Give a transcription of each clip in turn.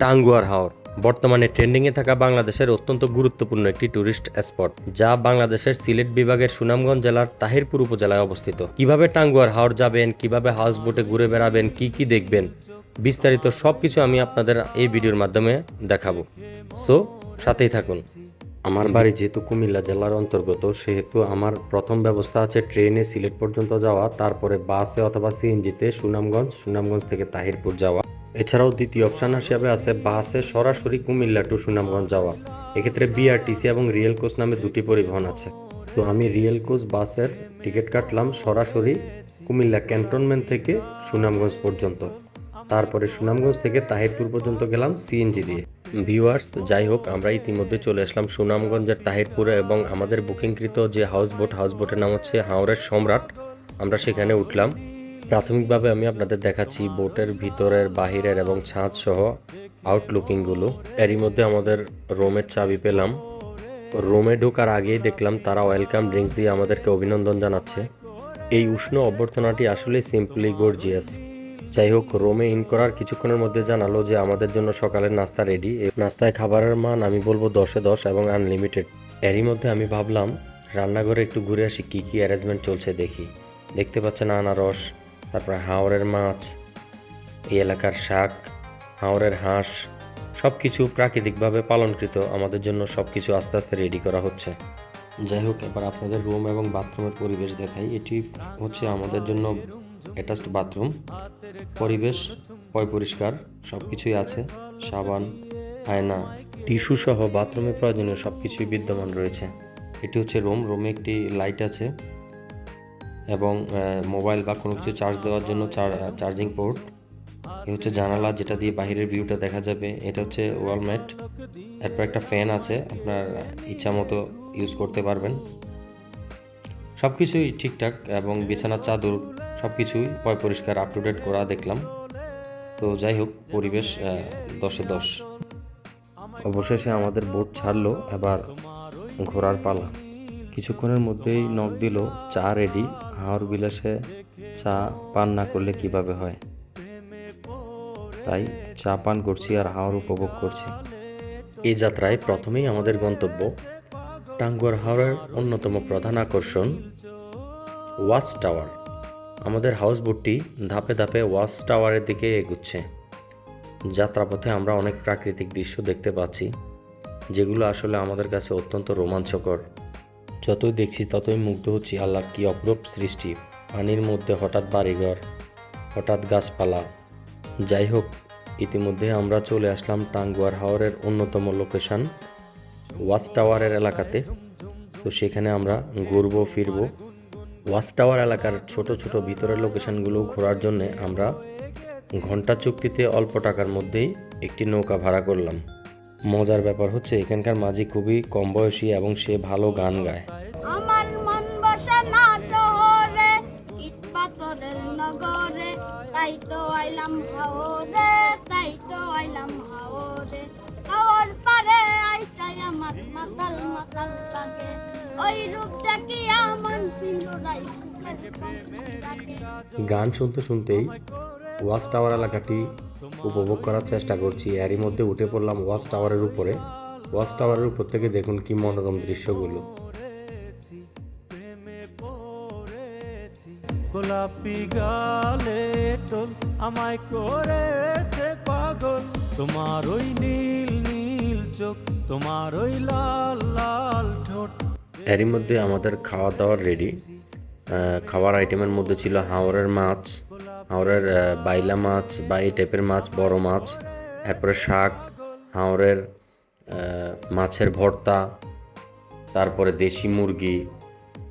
টাঙ্গুয়ার হাওর। বর্তমানে ট্রেন্ডিংয়ে থাকা বাংলাদেশের অত্যন্ত গুরুত্বপূর্ণ একটি ট্যুরিস্ট স্পট, যা বাংলাদেশের সিলেট বিভাগের সুনামগঞ্জ জেলার তাহিরপুর উপজেলায় অবস্থিত। কীভাবে টাঙ্গুয়ার হাওর যাবেন, কীভাবে হাউস বোটে ঘুরে বেড়াবেন, কি কি দেখবেন, বিস্তারিত সব কিছু আমি আপনাদের এই ভিডিওর মাধ্যমে দেখাবো। সো, সাথেই থাকুন। আমার বাড়ি যেহেতু কুমিল্লা জেলার অন্তর্গত, সেহেতু আমার প্রথম ব্যবস্থা আছে ট্রেনে সিলেট পর্যন্ত যাওয়া, তারপরে বাসে অথবা সিএনজিতে সুনামগঞ্জ সুনামগঞ্জ থেকে তাহিরপুর যাওয়া। এছাড়াও দ্বিতীয় অপশন হিসাবে আছে বাসে সরাসরি কুমিল্লা টু সুনামগঞ্জ যাওয়া। এক্ষেত্রে বিআরটিসি এবং রিয়েল কোচ নামে দুটি পরিবহন আছে। তো আমি রিয়েল কোচ বাসের টিকিট কাটলাম সরাসরি কুমিল্লা ক্যান্টনমেন্ট থেকে সুনামগঞ্জ পর্যন্ত। তারপরে সুনামগঞ্জ থেকে তাহিরপুর পর্যন্ত গেলাম সিএনজি দিয়ে। ভিউয়ার্স, যাই হোক, আমরা ইতিমধ্যে চলে আসলাম সুনামগঞ্জের তাহিরপুরে এবং আমাদের বুকিংকৃত যে হাউস বোট হাউস বোটের নাম হচ্ছে হাওড়ের সম্রাট। আমরা সেখানে উঠলাম। প্রাথমিকভাবে আমি আপনাদের দেখাচ্ছি বোটের ভিতরের, বাহিরের এবং ছাদ সহ আউটলুকিংগুলো এরই মধ্যে আমাদের রোমের চাবি পেলাম। রোমে ঢোকার আগেই দেখলাম তারা ওয়েলকাম ড্রিঙ্কস দিয়ে আমাদেরকে অভিনন্দন জানাচ্ছে। এই উষ্ণ অভ্যর্থনাটি আসলে সিম্পলি গর্জিয়াস যাই হোক, রোমে ইন করার কিছুক্ষণের মধ্যে জানালো যে আমাদের জন্য সকালের নাস্তা রেডি এই নাস্তায় খাবারের মান আমি বলব দশে দশ এবং আনলিমিটেড এরই মধ্যে আমি ভাবলাম, রান্নাঘরে একটু ঘুরে আসি, কী কী অ্যারেঞ্জমেন্ট চলছে দেখি। দেখতে পাচ্ছেন আনারস তারপরে হাওড়ের মাছ, এই এলাকার শাক হাওড়ের হাঁস সব কিছু প্রাকৃতিকভাবে পালনকৃত। আমাদের জন্য সব কিছু আস্তে আস্তে রেডি করা হচ্ছে। যাই হোক, এবার আপনাদের রুম এবং বাথরুমের পরিবেশ দেখাই। এটি হচ্ছে আমাদের জন্য অ্যাটাচড বাথরুম পরিবেশ, পয় পরিষ্কার সব কিছুই আছে। সাবান, আয়না টিস্যু সহ বাথরুমে প্রয়োজনীয় সব কিছুই বিদ্যমান রয়েছে। এটি হচ্ছে রুম রুমে একটি লাইট আছে। এবং মোবাইল বা কোনো কিছু চার্জ দেওয়ার জন্য চার্জিং পোর্ট এ হচ্ছে জানালা যেটা দিয়ে বাইরের ভিউটা দেখা যাবে। এটা হচ্ছে ওয়ালমেট এরপর একটা ফ্যান আছে, আপনার ইচ্ছা মতো ইউজ করতে পারবেন। সব কিছুই ঠিকঠাক এবং বিছানার চাদর সব কিছুই পয় পরিষ্কার আপ টু ডেট করা দেখলাম। তো যাই হোক, পরিবেশ দশে দশ। অবশেষে আমাদের বোট ছাড়লো, এবার ঘোরার পালা। কিছুক্ষণের মধ্যেই নখ দিল, চা রেডি হাওর বিলাসে চা পান না করলে কীভাবে হয়? তাই চা পান করছি আর হাওর উপভোগ করছি। এই যাত্রায় প্রথমেই আমাদের গন্তব্য টাঙ্গুয়ার হাওরের অন্যতম প্রধান আকর্ষণ ওয়াচ টাওয়ার। আমাদের হাউস বোটটি ধাপে ধাপে ওয়াচ টাওয়ারের দিকে এগুচ্ছে। যাত্রাপথে আমরা অনেক প্রাকৃতিক দৃশ্য দেখতে পাচ্ছি, যেগুলো আসলে আমাদের কাছে অত্যন্ত রোমাঞ্চকর। যতই দেখছি ততই মুগ্ধ হচ্ছি আল্লাহর কি অপরূপ সৃষ্টি। পানির মধ্যে হঠাৎ বাড়িঘর, হঠাৎ গাছপালা। যাই হোক, ইতিমধ্যে আমরা চলে আসলাম টাঙ্গুয়ার হাওরের অন্যতম লোকেশান ওয়াচ টাওয়ারের এলাকাতে। তো সেখানে আমরা ঘুরবো, ফিরবো। ওয়াচ টাওয়ার এলাকার ছোট ছোট ভিতরের লোকেশানগুলো ঘোরার জন্য আমরা ঘণ্টা চুক্তিতে অল্প টাকার মধ্যেই একটি নৌকা ভাড়া করলাম। মজার ব্যাপার হচ্ছে এখানকার মাঝি খুবই কম বয়সী এবং সে ভালো গান গায়। আমার মন বসে না শহরে ইট পাথরের নগরে তাই তো আইলাম হাওরে তাই তো আইলাম হাওরে। হাওর পারে আইসাই আমার মাতাল মাতাল লাগে। ওই রূপ দেখি আমার পিঞ্জরাই গান শুনতে শুনতেই ওয়াচ টাওয়ার এলাকাটি উপভোগ করার চেষ্টা করছি। এরই মধ্যে উঠে পড়লাম ওয়াচ টাওয়ারের উপরে। ওয়াচ টাওয়ারের উপর থেকে দেখুন কি মনোরম দৃশ্যগুলো। গোলাপি গালে টোল আমায় করেছে পাগল। তোমার ওই নীল নীল চোখ তোমার ওই লাল লাল ঠোঁট। এরই মধ্যে আমাদের খাওয়া দাওয়ার রেডি খাওয়ার আইটেমের মধ্যে ছিল হাওড়ের মাছ হাওড়ের বাইলা মাছ বা এই টাইপের মাছ, বড় মাছ, এরপরে শাক হাওড়ের মাছের ভর্তা, তারপরে দেশি মুরগি।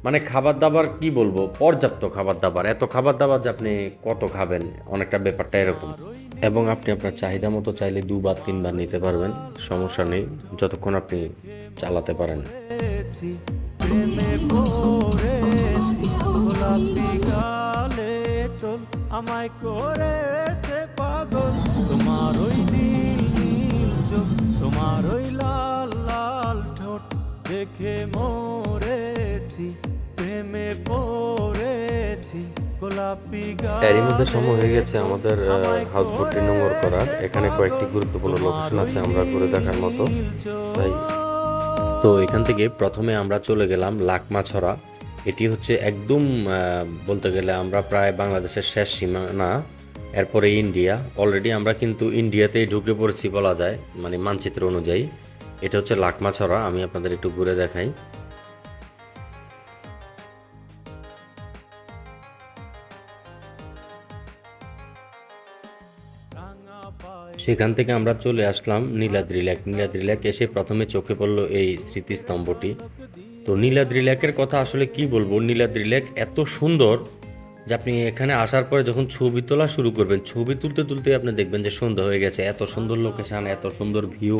মানে খাবার দাবার কি বলব? পর্যাপ্ত খাবার দাবার এত খাবার দাবার যে আপনি কত খাবেন? অনেকটা ব্যাপারটা এরকম। এবং আপনি আপনার চাহিদা মতো চাইলে দুবার তিনবার নিতে পারবেন। সমস্যা নেই। যতক্ষণ আপনি চালাতে পারেন। গোলাপি গালে টোল আমায় করেছে পাগল। তোমার ওই নীল নীল চোখ তোমার ওই লাল লাল ঠোঁট দেখে মরেছি প্রেমে পড়েছি এরই মধ্যে সময় হয়ে গেছে আমাদের হাউস বোটটি নোংর করার। এখানে কয়েকটি গুরুত্বপূর্ণ লোকেশন আছে আমরা ঘুরে দেখার মতো। তাই। তো এখান থেকে প্রথমে আমরা চলে গেলাম লাকমাছড়া। এটি হচ্ছে একদম বলতে গেলে আমরা প্রায় বাংলাদেশের শেষ সীমানা, এরপরে ইন্ডিয়া। অলরেডি আমরা কিন্তু ইন্ডিয়াতেই ঢুকে পড়েছি বলা যায় মানে মানচিত্র অনুযায়ী। এটা হচ্ছে লাকমাছড়া, আমি আপনাদের একটু ঘুরে দেখাই। সেখান থেকে আমরা চলে আসলাম নীলাদ্রি লেক। নীলাদ্রি লেক এসে প্রথমে চোখে পড়ল এই স্মৃতিস্তম্ভটি। তো নীলাদ্রি লেকের কথা আসলে কি বলব? নীলাদ্রি লেক এত সুন্দর যে আপনি এখানে আসার পরে যখন ছবি তোলা শুরু করবেন, ছবি তুলতে তুলতে আপনি দেখবেন যে সন্ধ্যা হয়ে গেছে। এত সুন্দর লোকেশান এত সুন্দর ভিউ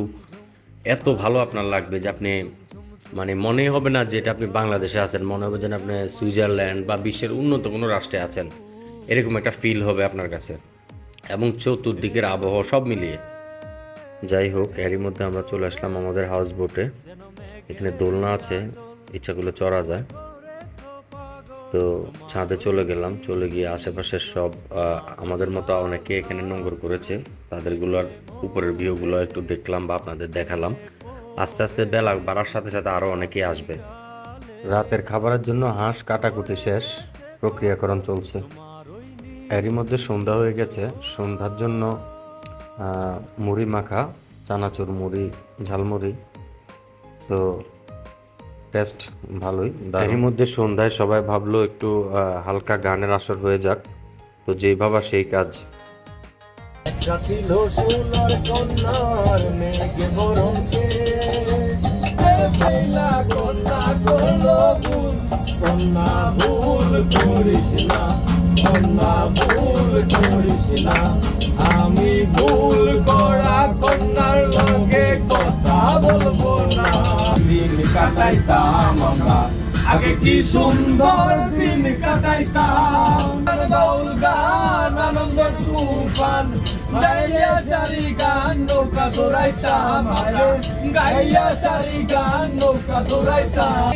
এত ভালো আপনার লাগবে যে আপনি মানে মনে হবে না যে এটা আপনি বাংলাদেশে আছেন, মনে হবে যেন আপনি সুইজারল্যান্ড বা বিশ্বের উন্নত কোনো রাষ্ট্রে আছেন। এরকম একটা ফিল হবে আপনার কাছে। এবং চতুর্দিকের আবহাওয়া সব মিলিয়ে। যাই হোক, এরই মধ্যে আমরা চলে আসলাম আমাদের হাউস বোটে এখানে দোলনা আছে। ইচ্ছাগুলো চড়া যায়। তো ছাদে চলে গেলাম, চলে গিয়ে আশেপাশের সব আমাদের মতো অনেকে এখানে নোংর করেছে। তাদেরগুলোর উপরের ভিউগুলো একটু দেখলাম বা আপনাদের দেখালাম। আস্তে আস্তে বেলা বাড়ার সাথে সাথে আরও অনেকেই আসবে। রাতের খাবারের জন্য হাঁস কাটাকুটি শেষ, প্রক্রিয়াকরণ চলছে। এরই মধ্যে সন্ধ্যা হয়ে গেছে। সন্ধ্যার জন্য মুড়ি মাখা, চানাচুর মুড়ি, ঝালমুড়ি। তো টেস্ট ভালোই। এরই মধ্যে সন্ধ্যায় সবাই ভাবলো একটু হালকা গানের আসর হয়ে যাক। তো যেই ভাবা সেই কাজ। ছিল সোনার কন্যার মেঘে বরণ কন্যা করল ভুল। কন্যা ভুল করিস না কন্যা ভুল করিস না। আমি ভুল করা কন্যার লগে কথা বলব না। কাটাইতাম আমরা। আগে কি সুন্দর দিন কাটাইতাম। বাউল গান আনন্দ তুফান গাইয়া সারি গান নৌকা দৌড়াইতাম গাইয়া সারি গান নৌকা দৌড়াইতাম।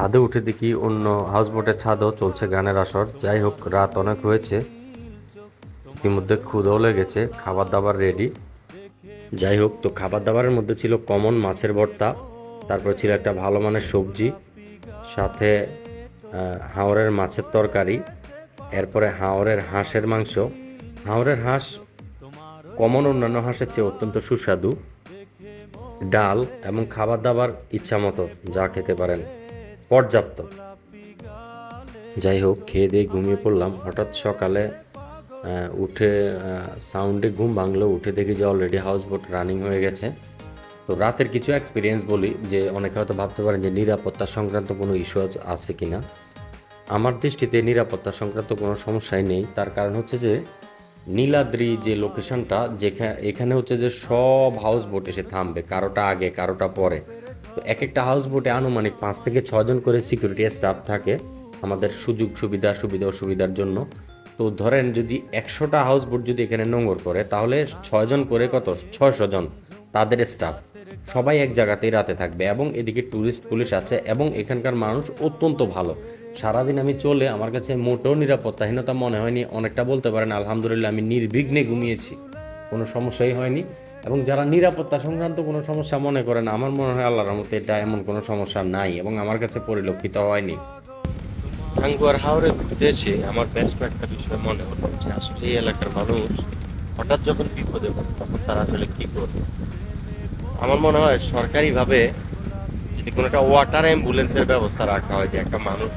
ছাদে উঠে দেখি অন্য হাউস বোটের ছাদেও চলছে গানের আসর। যাই হোক রাত অনেক হয়েছে। ইতিমধ্যে ক্ষুদাও লেগেছে খাবার দাবার রেডি যাই হোক তো খাবার দাবারের মধ্যে ছিল কমন মাছের ভর্তা তারপর ছিল একটা ভালো মানের সবজি সাথে আহ, হাওরের মাছের তরকারি এরপরে হাওরের হাঁসের মাংস। হাওরের হাঁস কমন অন্যান্য হাঁসের চেয়ে অত্যন্ত সুস্বাদু। ডাল এবং খাবার দাবার ইচ্ছা মতো যা খেতে পারেন। পর্যাপ্ত। যাই হোক খেয়ে দিয়ে ঘুমিয়ে পড়লাম। হঠাৎ সকালে উঠে সাউন্ডে ঘুম ভাঙলো। উঠে দেখি যে অলরেডি হাউস বোট রানিং হয়ে গেছে। তো রাতের কিছু এক্সপিরিয়েন্স বলি যে অনেকে হয়তো ভাবতে পারেন যে নিরাপত্তা সংক্রান্ত কোনো ইস্যু আছে কি না আমার দৃষ্টিতে নিরাপত্তা সংক্রান্ত কোনো সমস্যাই নেই। তার কারণ হচ্ছে যে নীলাদ্রি যে লোকেশনটা যেখানে এখানে হচ্ছে যে সব হাউস বোট এসে থামবে, কারোটা আগে, কারোটা পরে। এক একটা হাউস বোটে আনুমানিক পাঁচ থেকে ছজন করে সিকিউরিটি স্টাফ থাকে আমাদের সুযোগ সুবিধা সুবিধা, অসুবিধার জন্য। তো ধরেন যদি একশোটা হাউস বোট যদি এখানে নোংর করে, তাহলে ছয়জন করে কত? ছয়শো জন তাদের স্টাফ সবাই এক জায়গাতেই রাতে থাকবে এবং এদিকে ট্যুরিস্ট পুলিশ আছে এবং এখানকার মানুষ অত্যন্ত ভালো। সারাদিন আমি চলে আমার কাছে মোটেও নিরাপত্তাহীনতা মনে হয়নি, অনেকটা বলতে পারেন আলহামদুলিল্লাহ আমি নির্বিঘ্নে ঘুমিয়েছি। কোনো সমস্যাই হয়নি। এবং যারা নিরাপত্তা সংক্রান্ত কোনো সমস্যা মনে করেন আমার মনে হয় আল্লাহর মতে এটা এমন কোনো সমস্যা নাই এবং আমার কাছে পরিলক্ষিত হয়নি। টাঙ্গুয়ার হাওড়ে ঘুরতে এসে আমার বেশ কয়েকটা বিষয় মনে হলো আসলে এই এলাকার মানুষ হঠাৎ যখন বিপদে তখন তারা আসলে কি করবে? আমার মনে হয় সরকারিভাবে যদি কোনো একটা ওয়াটার অ্যাম্বুলেন্সের ব্যবস্থা রাখা হয় যে একটা মানুষ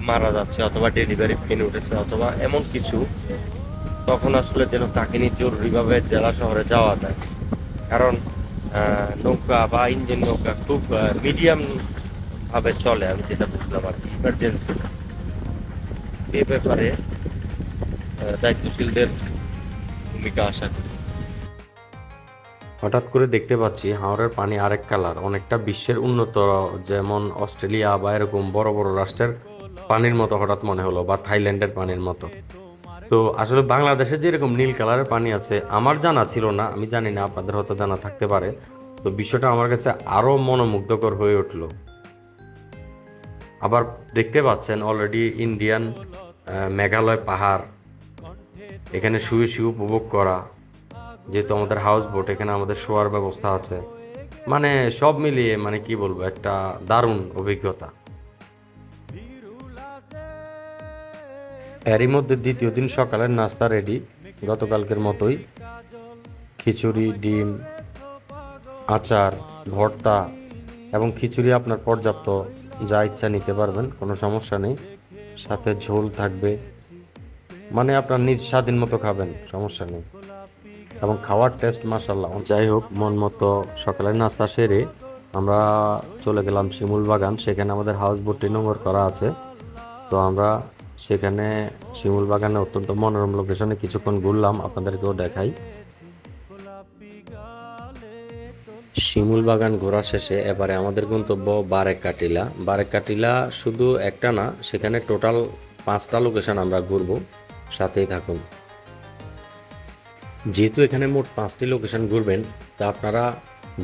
মারা যাচ্ছে অথবা ডেলিভারি পেন উঠেছে অথবা এমন কিছু তখন আসলে যেন তাকে নিয়ে জরুরিভাবে জেলা শহরে যাওয়া যায়। কারণ নৌকা বা ইঞ্জিন নৌকা খুব মিডিয়াম ভাবে চলে, আমি যেটা বুঝলাম আর কি ইমার্জেন্সি এ ব্যাপারে দায়িত্বশীলদের ভূমিকা আশা করি। হঠাৎ করে দেখতে পাচ্ছি হাওড়ের পানি আরেক কালার, অনেকটা বিশ্বের উন্নত, যেমন অস্ট্রেলিয়া বা এরকম বড় বড় রাষ্ট্রের পানির মতো হঠাৎ মনে হলো, বা থাইল্যান্ডের পানির মতো। তো আসলে বাংলাদেশে যেরকম নীল কালারের পানি আছে, আমার জানা ছিল না, আমি জানি না, আপনাদের হয়তো জানা থাকতে পারে। তো বিষয়টা আমার কাছে আরও মনোমুগ্ধকর হয়ে উঠল। আবার দেখতে পাচ্ছেন অলরেডি ইন্ডিয়ান মেঘালয় পাহাড়, এখানে শুয়ে শুয়ে উপভোগ করা, যেহেতু আমাদের হাউস বোট এখানে আমাদের শোয়ার ব্যবস্থা আছে। মানে সব মিলিয়ে মানে কি বলব, একটা দারুণ অভিজ্ঞতা। এরই মধ্যে দ্বিতীয় দিন সকালের নাস্তা রেডি। গতকালকের মতোই খিচুড়ি, ডিম, আচার, ভর্তা এবং খিচুড়ি আপনার পর্যাপ্ত। যা ইচ্ছা নিতে পারবেন, কোনো সমস্যা নেই। সাথে ঝোল থাকবে। মানে আপনার নিজ স্বাধীন মতো খাবেন, সমস্যা নেই। এবং খাওয়ার টেস্ট মাসাল্লাহ যাই হোক, মন মতো সকালের নাস্তা সেরে আমরা চলে গেলাম শিমুল বাগান সেখানে আমাদের হাউস বোটটি নোংর করা আছে। তো আমরা সেখানে শিমুল বাগানে অত্যন্ত মনোরম লোকেশনে কিছুক্ষণ ঘুরলাম, আপনাদেরকেও দেখাই। শিমুল বাগান ঘোরা শেষে এবারে আমাদের গন্তব্য বারেক কাটিলা বারেক কাটিলা শুধু একটা না, সেখানে টোটাল পাঁচটা লোকেশন আমরা ঘুরবো। সাথেই থাকুন। যেহেতু এখানে মোট পাঁচটি লোকেশন ঘুরবেন, তা আপনারা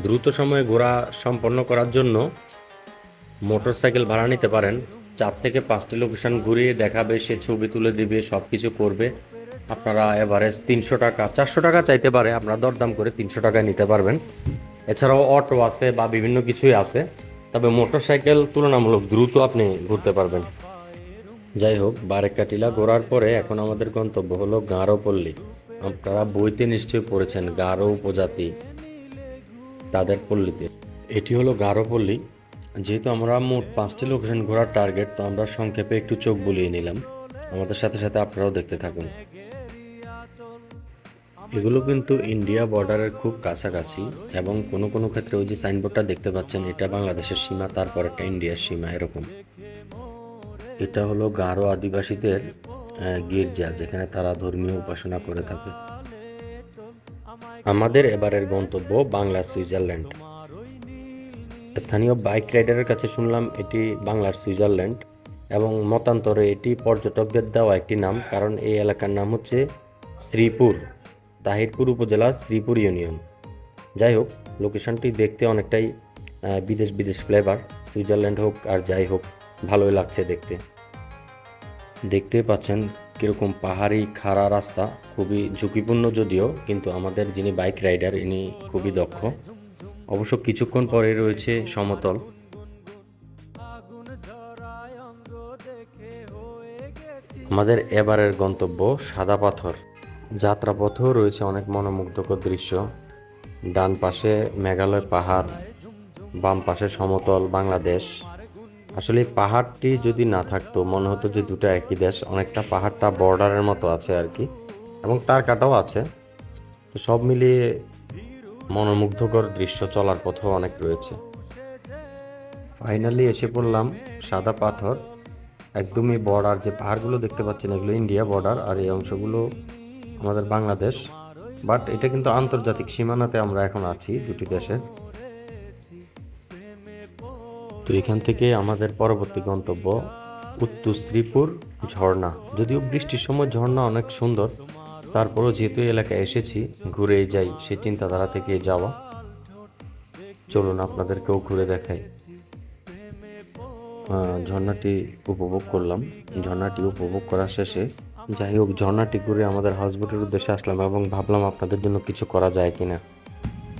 দ্রুত সময়ে ঘোরা সম্পন্ন করার জন্য মোটর সাইকেল ভাড়া নিতে পারেন। চার থেকে পাঁচটি লোকেশন ঘুরিয়ে দেখাবে, সে ছবি তুলে দিবে সব কিছু করবে। আপনারা এভারেজ তিনশো টাকা, চারশো টাকা চাইতে পারে, আপনারা দরদাম করে তিনশো টাকায় নিতে পারবেন। এছাড়াও অটো আছে বা বিভিন্ন কিছুই আছে, তবে মোটর সাইকেল তুলনামূলক দ্রুত আপনি ঘুরতে পারবেন। যাই হোক, বারেকাটিলা ঘোরার পরে এখন আমাদের গন্তব্য হলো গারোপল্লী। আপনারা বইতে নিশ্চয়ই পড়েছেন, গারো উপজাতি, তাদের পল্লীতে। এটি হলো গারোপল্লী। যেহেতু আমরা মোট পাঁচটি লোকেশন ঘোরার টার্গেট তো আমরা সংক্ষেপে একটু চোখ বুলিয়ে নিলাম। আমাদের সাথে সাথে আপনারাও দেখতে থাকুন। এগুলো কিন্তু ইন্ডিয়া বর্ডারের খুব কাছাকাছি এবং কোনো কোনো ক্ষেত্রে ওই যে সাইনবোর্ডটা দেখতে পাচ্ছেন, এটা বাংলাদেশের সীমা, তারপর একটা ইন্ডিয়ার সীমা এরকম। এটা হলো গারো আদিবাসীদের গির্জা, যেখানে তারা ধর্মীয় উপাসনা করে থাকে। আমাদের এবারের গন্তব্য বাংলা, সুইজারল্যান্ড। স্থানীয় বাইক রাইডারের কাছে শুনলাম এটি বাংলার সুইজারল্যান্ড এবং মতান্তরে এটি পর্যটকদের দেওয়া একটি নাম, কারণ এই এলাকার নাম হচ্ছে শ্রীপুর, তাহিরপুর উপজেলা শ্রীপুর ইউনিয়ন। যাই হোক, লোকেশনটি দেখতে অনেকটাই বিদেশ বিদেশ ফ্লেভার সুইজারল্যান্ড হোক আর যাই হোক, ভালোই লাগছে দেখতে। দেখতে পাচ্ছেন কীরকম পাহাড়ি, খাড়া রাস্তা, খুবই ঝুঁকিপূর্ণ যদিও, কিন্তু আমাদের যিনি বাইক রাইডার, ইনি খুবই দক্ষ। অবশ্য কিছুক্ষণ পরে রয়েছে সমতল। আমাদের এবারের গন্তব্য সাদা পাথর। যাত্রাপথেও রয়েছে অনেক মনোমুগ্ধকর দৃশ্য। ডান পাশে মেঘালয় পাহাড়, বাম পাশে সমতল বাংলাদেশ। আসলে পাহাড়টি যদি না থাকতো, মনে হতো যে দুটো একই দেশ, অনেকটা পাহাড়টা বর্ডারের মতো আছে আর কি, এবং তার কাটাও আছে। তো সব মিলিয়ে মনোমুগ্ধকর দৃশ্য চলার পথও অনেক রয়েছে। ফাইনালি এসে পড়লাম সাদা পাথর। একদমই বর্ডার যে পাহাড়গুলো দেখতে পাচ্ছেন, এগুলো ইন্ডিয়া বর্ডার আর এই অংশগুলো আমাদের বাংলাদেশ। বাট এটা কিন্তু আন্তর্জাতিক সীমানাতে আমরা এখন আছি দুটি দেশের তো এখান থেকে আমাদের পরবর্তী গন্তব্য উত্তর শ্রীপুর ঝর্ণা। যদিও বৃষ্টির সময় ঝর্ণা অনেক সুন্দর তারপরও যেহেতু এলাকায় এসেছি ঘুরেই যাই সে চিন্তাধারা থেকে যাওয়া। চলুন আপনাদেরকেও ঘুরে দেখাই। ঝর্ণাটি উপভোগ করলাম। ঝর্ণাটি উপভোগ করার শেষে যাই হোক, ঝর্ণাটি ঘুরে আমাদের হাউসবোটের উদ্দেশ্যে আসলাম এবং ভাবলাম আপনাদের জন্য কিছু করা যায় কিনা।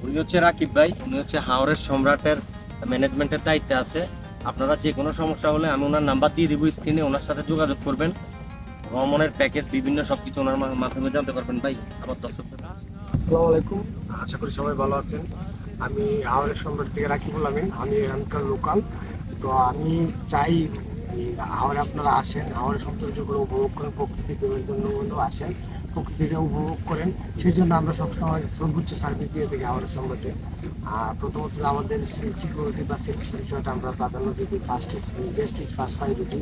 উনি হচ্ছে রাকিব ভাই, উনি হচ্ছে হাওড়ের সম্রাটের ম্যানেজমেন্টের দায়িত্বে আছে। আপনারা যে কোনো সমস্যা হলে আমি ওনার নাম্বার দিয়ে দিব স্ক্রিনে ওনার সাথে যোগাযোগ করবেন। ভ্রমণের প্যাকেজ, বিভিন্ন সব কিছু ওনার মাধ্যমে জানতে পারবেন। ভাই আমার দর্শকদের আসসালামু আলাইকুম। আশা করি সবাই ভালো আছেন। আমি হাওড়ের সম্রাট থেকে রাকিবুল আমিন। আমি এখানকার লোকাল। তো আমি চাই হাওড়ে আপনারা আসেন। হাওড়ের সৌন্দর্যগুলো উপভোগ করেন প্রকৃতি প্রেমের জন্য আসেন প্রকৃতিটা উপভোগ করেন। সেই জন্য আমরা সবসময় সর্বোচ্চ সার্ভিস দিয়ে থাকি সম্রাটে। আর প্রথমত আমাদের সিকিউরিটি বা সেফটি বিষয়টা আমরা প্রাধান্য দিই first is best is first priority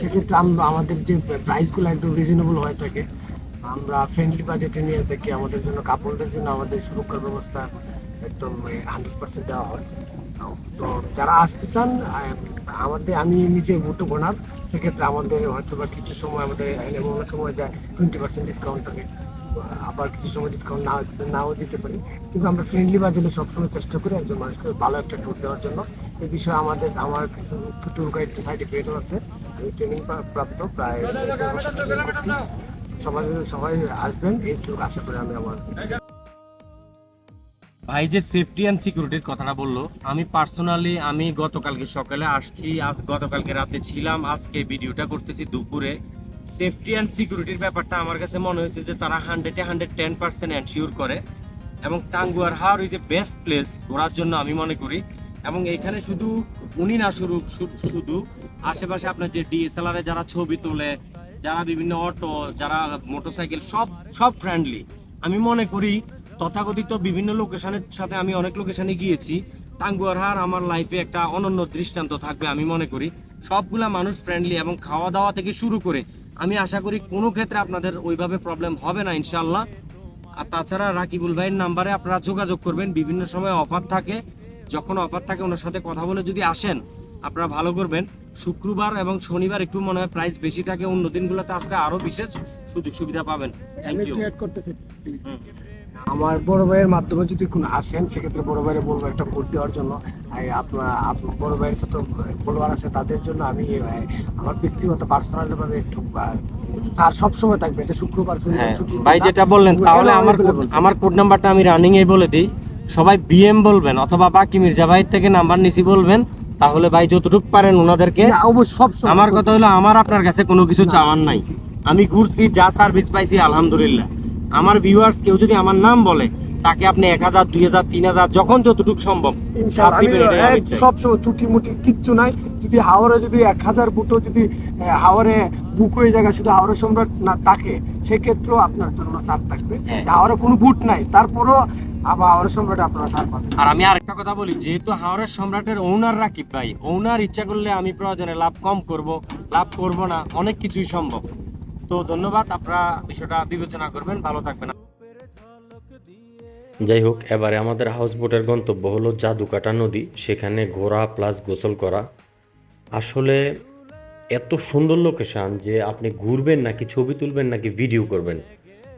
সেক্ষেত্রে আমরা, আমাদের যে প্রাইসগুলো একদম রিজনেবল হয়ে থাকে, আমরা ফ্রেন্ডলি বাজেটে নিয়ে থাকি আমাদের জন্য কাপড়দের জন্য আমাদের সুরক্ষার ব্যবস্থা একদম হান্ড্রেড পার্সেন্ট দেওয়া হয়। তো যারা আসতে চান আমাদের, আমি নিজে মোটো বোনার, সেক্ষেত্রে আমাদের হয়তো বা কিছু সময় আমাদের অনেক সময় যায় টোয়েন্টি পার্সেন্ট ডিসকাউন্ট থাকে। আবার কিছু সময় ডিসকাউন্ট না, নাও দিতে পারি। কিন্তু আমরা ফ্রেন্ডলি বাজেটে সবসময় চেষ্টা করি একজন মানুষকে ভালো একটা ট্যুর দেওয়ার জন্য। এই বিষয়ে আমাদের, আমার কিছু ট্যুর গাইড সার্টিফিকেটও আছে। আমি ট্রেনিং প্রাপ্ত প্রায়। সবাই সবাই আসবেন, এই ট্যুর আশা করি আমি আমার ভাই, যে সেফটি অ্যান্ড সিকিউরিটির কথাটা বলল, আমি পার্সোনালি আমি গতকালকে সকালে আসছি, আজ গতকালকে রাতে ছিলাম, আজকে ভিডিওটা করতেছি দুপুরে। সেফটি অ্যান্ড সিকিউরিটির ব্যাপারটা আমার কাছে মনে হয়েছে যে তারা হান্ড্রেডে হান্ড্রেড টেন পার্সেন্ট এনশিওর করে এবং Tanguar Haor is a best place ঘোরার জন্য আমি মনে করি এবং এখানে শুধু উনি না, শুরু শুধু আশেপাশে আপনার যে ডিএসএলআর যারা ছবি তোলে, যারা বিভিন্ন অটো, যারা মোটরসাইকেল সব সব ফ্রেন্ডলি আমি মনে করি তথাকথিত বিভিন্ন লোকেশনের সাথে আমি অনেক লোকেশনে গিয়েছি। টাঙ্গুয়ার হার আমার লাইফে একটা অনন্য দৃষ্টান্ত থাকবে আমি মনে করি। সবগুলা মানুষ ফ্রেন্ডলি এবং খাওয়া দাওয়া থেকে শুরু করে আমি আশা করি কোনো ক্ষেত্রে আপনাদের ওইভাবে প্রবলেম হবে না ইনশাল্লাহ আর তাছাড়া রাকিবুল ভাইয়ের নাম্বারে আপনারা যোগাযোগ করবেন বিভিন্ন সময় অফার থাকে। যখন অফার থাকে ওনার সাথে কথা বলে যদি আসেন আপনারা ভালো করবেন। শুক্রবার এবং শনিবার একটু মনে হয় প্রাইস বেশি থাকে অন্য দিনগুলোতে আসলে আরও বিশেষ সুযোগ সুবিধা পাবেন। থ্যাংক ইউ আমার বড় ভাইয়ের মাধ্যমে যদি কোনো আসেন সেক্ষেত্রে বড় ভাইয়ের বলব একটা কোড দেওয়ার জন্য। আপনার বড় ভাইয়ের যত ফলোয়ার আছে তাদের জন্য আমি আমার ব্যক্তিগত পার্সোনাল ভাবে একটু স্যার সব সময় থাকবে এটা শুক্রবার শনিবার হ্যাঁ ছুটি ভাই যেটা বললেন তাহলে আমার আমার কোড নাম্বারটা আমি রানিং এ বলে দিই। সবাই বিএম বলবেন অথবা বাকি মির্জা ভাই থেকে নাম্বার নিছি বলবেন তাহলে ভাই যতটুকু পারেন ওনাদেরকে। আমার কথা হলো আমার আপনার কাছে কোনো কিছু চাওয়ার নাই। আমি ঘুরছি যা সার্ভিস পাইছি আলহামদুলিল্লাহ। আমার ভিউয়ার্স কেউ যদি আমার নাম বলে তাকে আপনি এক হাজার দুই হাজার তিন হাজার যখন যতটুকু সম্ভব সবসময় ছুটি মুটি কিচ্ছু নাই। যদি হাওড়ে যদি এক হাজার বুটো যদি হাওড়ে বুক হয়ে জায়গা শুধু হাওড়া সম্রাট না থাকে সেক্ষেত্রেও আপনার জন্য চাপ থাকবে। হ্যাঁ। হাওড়ে কোনো বুট নাই তারপরও আবার হাওড়া সম্রাট আপনারা ছাড় পাবেন। আর আমি আরেকটা কথা বলি যেহেতু হাওড়ের সম্রাটের ওনার রাকিব ভাই ওনার ইচ্ছা করলে আমি প্রয়োজনে লাভ কম করব লাভ করব না অনেক কিছুই সম্ভব। তো ধন্যবাদ, আপনারা বিষয়টা বিবেচনা করবেন, ভালো থাকবেন। যাই হোক, এবারে আমাদের হাউস বোটের গন্তব্য হলো জাদুকাটা নদী, সেখানে ঘোরা প্লাস গোসল করা। আসলে এত সুন্দর লোকেশান যে আপনি ঘুরবেন নাকি, ছবি তুলবেন নাকি ভিডিও করবেন,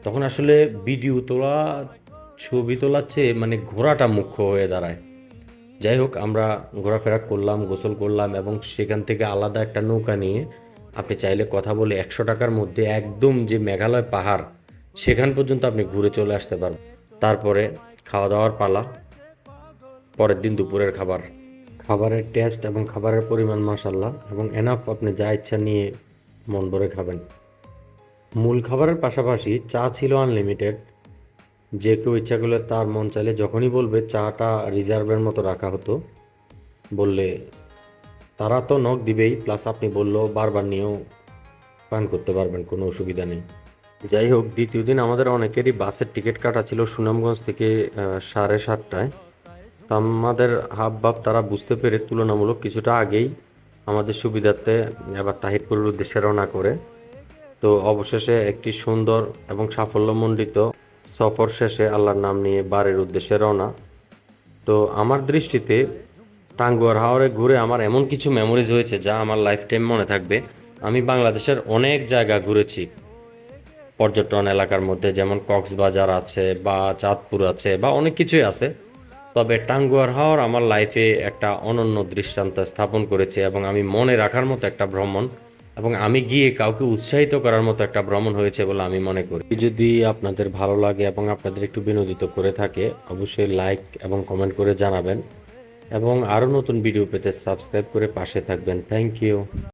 তখন আসলে ভিডিও তোলা, ছবি তোলার চেয়ে মানে ঘোরাটা মুখ্য হয়ে দাঁড়ায়। যাই হোক, আমরা ঘোরাফেরা করলাম, গোসল করলাম এবং সেখান থেকে আলাদা একটা নৌকা নিয়ে আপনি চাইলে কথা বলে একশো টাকার মধ্যে একদম যে মেঘালয় পাহাড়, সেখান পর্যন্ত আপনি ঘুরে চলে আসতে পারবেন। তারপরে খাওয়া দাওয়ার পালা, পরের দিন দুপুরের খাবার। খাবারের টেস্ট এবং খাবারের পরিমাণ মাসাল্লাহ এবং এনাফ আপনি যা ইচ্ছা নিয়ে মন ভরে খাবেন। মূল খাবারের পাশাপাশি চা ছিল আনলিমিটেড যে কেউ ইচ্ছা করলে তার মন চাইলে যখনই বলবে, চাটা রিজার্ভের মতো রাখা হতো, বললে তারা তো নখ দিবেই প্লাস আপনি বললেও বারবার নিয়েও পান করতে পারবেন, কোনো অসুবিধা নেই। যাই হোক, দ্বিতীয় দিন আমাদের অনেকেরই বাসের টিকিট কাটা ছিল সুনামগঞ্জ থেকে সাড়ে সাতটায়। তো আমাদের হাব ভাব তারা বুঝতে পেরে তুলনামূলক কিছুটা আগেই আমাদের সুবিধার্থে এবার তাহিরপুরের উদ্দেশ্যে রওনা করে। তো অবশেষে একটি সুন্দর এবং সাফল্যমণ্ডিত সফর শেষে আল্লাহর নাম নিয়ে বাড়ির উদ্দেশ্যে রওনা। তো আমার দৃষ্টিতে টাঙ্গুয়ার হাওড়ে ঘুরে আমার এমন কিছু মেমোরিজ হয়েছে যা আমার লাইফ টাইম মনে থাকবে। আমি বাংলাদেশের অনেক জায়গা ঘুরেছি। পর্যটন এলাকার মধ্যে যেমন কক্সবাজার আছে বা চাঁদপুর আছে বা অনেক কিছুই আছে। তবে টাঙ্গুয়ার হাওর আমার লাইফে একটা অনন্য দৃষ্টান্ত স্থাপন করেছে এবং আমি মনে রাখার মতো একটা ভ্রমণ এবং আমি গিয়ে কাউকে উৎসাহিত করার মতো একটা ভ্রমণ হয়েছে বলে আমি মনে করি। যদি আপনাদের ভালো লাগে এবং আপনাদের একটু বিনোদিত করে থাকে, অবশ্যই লাইক এবং কমেন্ট করে জানাবেন। এবং আরও নতুন ভিডিও পেতে সাবস্ক্রাইব করে পাশে থাকবেন। Thank you.